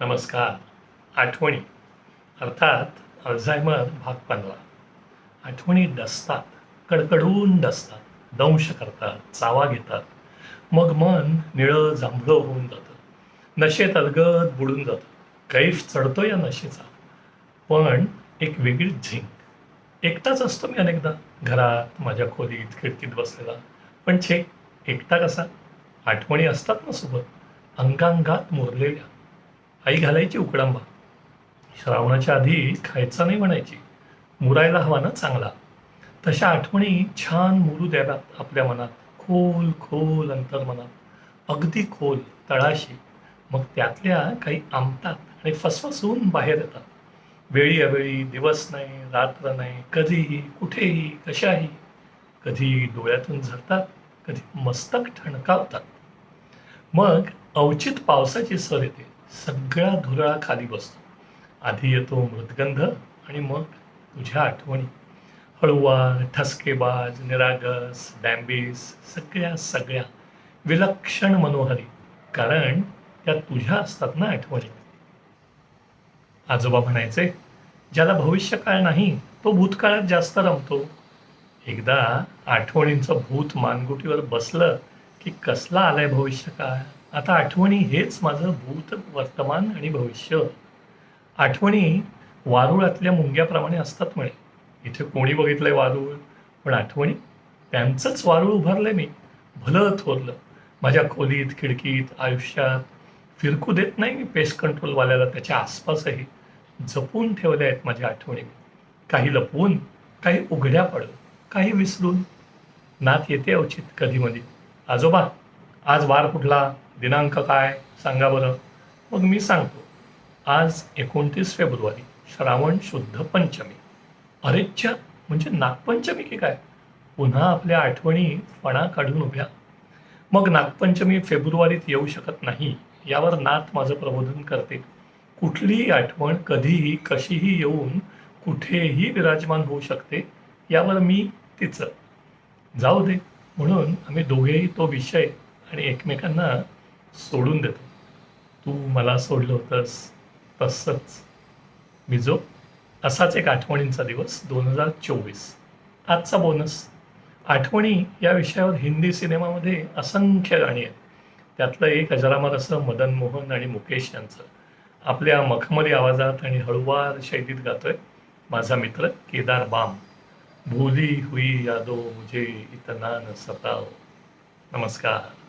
नमस्कार. आठवणी. अर्थात अल्झायमर भाग पंधरा आठवणी डसतात कडकडून डसतात दंश करतात चावा घेतात. मग मन निळं जांभळं होऊन जातं. नशेत अलगद बुडून जातं. कैफ चढतो या नशेचा. पण एक वेगळी झिंक. एकटाच असतो मी अनेकदा. घरात माझ्या खोलीत खिडकीत बसलेला. पण छे एकटा कसा? आठवणी असतात ना सोबत. अंगांगात मोरलेल्या. आई घालायची उकडांबा. श्रावणाच्या आधी खायचा नाही म्हणायची. मुरायला हवा ना चांगला. तशा आठवणी छान मुरू द्याव्यात आपल्या मनात. खोल खोल अंतर्मनात. अगदी खोल तळाशी. मग त्यातल्या काही आमतात आणि फसफसून बाहेर येतात. वेळी अवेळी दिवस नाही रात्र नाही कधीही कुठेही कशाही. कधी डोळ्यातून झरतात कधी मस्तक ठणकावतात. मग अवचित पावसाची सर येते. सगळा धुरळा खाली बसतो. आधी येतो मृदगंध आणि मग तुझ्या आठवणी. हळुवार ठसकेबाज निरागस डॅम्बिस सगळ्या सगळ्या विलक्षण मनोहरी. कारण त्या तुझ्या असतात ना आठवणी. आजोबा म्हणायचे ज्याला भविष्यकाळ नाही तो भूतकाळात जास्त रमतो. एकदा आठवणींचं भूत मानगुटीवर बसलं की कसला आलाय भविष्यकाळ? आता आठवणी हेच माझं भूत वर्तमान आणि भविष्य. आठवणी वारुळातल्या मुंग्याप्रमाणे असतात म्हणे. इथे कोणी बघितलंय वारुळ? पण आठवणी त्यांचंच वारुळ उभारलंय मी. भलं थोरलं. माझ्या खोलीत खिडकीत आयुष्यात फिरकू देत नाही मी पेस्ट कंट्रोलवाल्याला त्याच्या आसपासही. जपून ठेवल्या आहेत माझ्या आठवणी. काही लपवून काही उघड्या पडून काही विसरून. नात येते अवचित कधी मधी आजोबा आज वार कुठला? दिनांक काय? सांगा बरं. मग मी सांगतो. आज एकोणतीस फेब्रुवारी श्रावण शुद्ध पंचमी. अरेच्छा म्हणजे नागपंचमी की काय? पुन्हा आपल्या आठवणी फणा काढून उभ्या. मग नागपंचमी फेब्रुवारीत येऊ शकत नाही यावर नाथ माझं प्रबोधन करते. कुठलीही आठवण कधीही कशीही येऊन कुठेही विराजमान होऊ शकते यावर मी तिचं. जाऊ दे. म्हणून आम्ही दोघेही तो विषय आणि एकमेकांना सोडून देतो. तू मला सोडलं होतंस तसंच. मी जो असाच एक आठवणींचा दिवस दोन हजार चोवीस. आजचा बोनस. आठवणी या विषयावर हिंदी सिनेमामध्ये असंख्य गाणी आहेत. त्यातलं एक अजरामर असं मदन मोहन आणि मुकेश यांचं. आपल्या मखमली आवाजात आणि हळुवार शैलीत गातोय माझा मित्र केदार बाम. भूली हुई यादो मुझे इतना न सताओ. नमस्कार.